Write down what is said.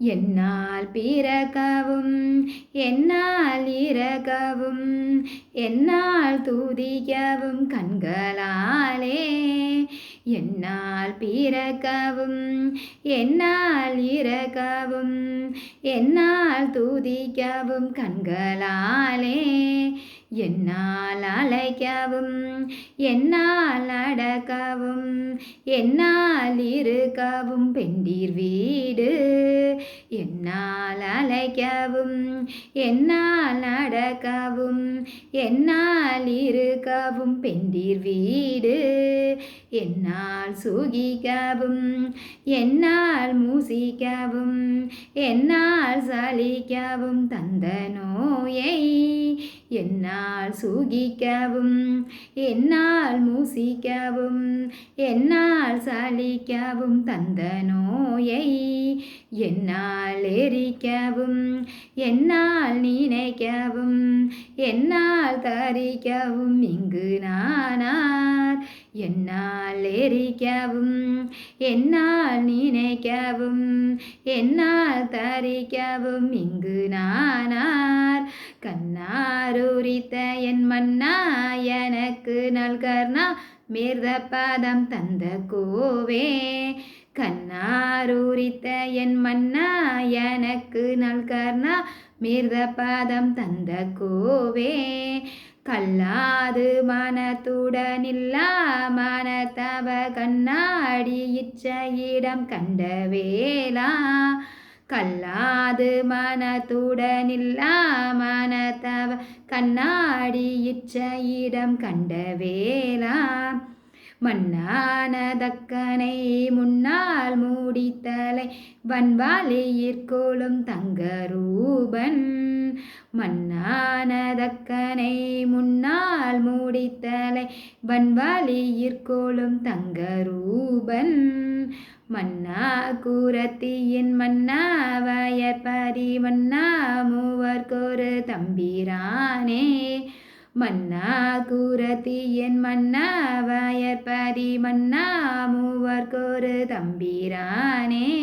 என்னால் பிறக்கவும் என்னால் இறக்கவும் என்னால் துதிக்கவும் கண்களாலே என்னால் பிறக்கவும் என்னால் இறக்கவும் என்னால் துதிக்கவும் கண்களாலே என்னால் அழைக்கவும் என்னால் அடக்கவும் என்னால் இருக்கவும் பெண்டீர் வீடு. என்னால் அழைக்கவும் என்னால் நடக்கவும் என்னால் இருக்கவும் பெண்டிர் வீடு என்னால் சுகிக்கவும் என்னால் மூசிக்கவும் என்னால் சலிக்கவும் தந்த நோயை என்னால் சுகிக்கவும் என்னால் மூசிக்கவும் என்னால் சலிக்கவும் தந்த நோயை என்னால் எரிக்கவும் என்னால் நினைக்கவும் என்னால் தரிக்கவும் இங்கு நானார். என்னால் எரிக்கவும் என்னால் நினைக்கவும் என்னால் தரிக்கவும் இங்கு நானார். கண்ணாரூரித்த என் மன்னா எனக்கு நல்கர்னா மேர்த பாதம் தந்த கோவே. கண்ணாரூரித்த என் மன்னா எனக்கு நல்கர்னா மீர்த பாதம் தந்த கோவே. கல்லாது மனத்துடனில்லா மனத்தவ கண்ணாடி இச்ச இடம் கண்டவேலா கல்லாது மனத்துடனில்லா மனத்தவ கண்ணாடி இச்சையிடம் கண்ட வேளா. மன்னானதக்கனை முன்னால் மூடித்தலை வன்வாலியிற்கோளும் தங்கரூபன் மன்னானதக்கனை முன்னால் மூடித்தலை வன்வாலியிற்கோளும் தங்கரூபன் மன்னா கூரத்தியின் மன்னா வயற்பரி மன்னா மூவர்க்கொரு தம்பிரானே. மன்னா கூரத்தியின் மன்னா வயற்பரி மன்னா மூவர்க்கொரு தம்பிரானே.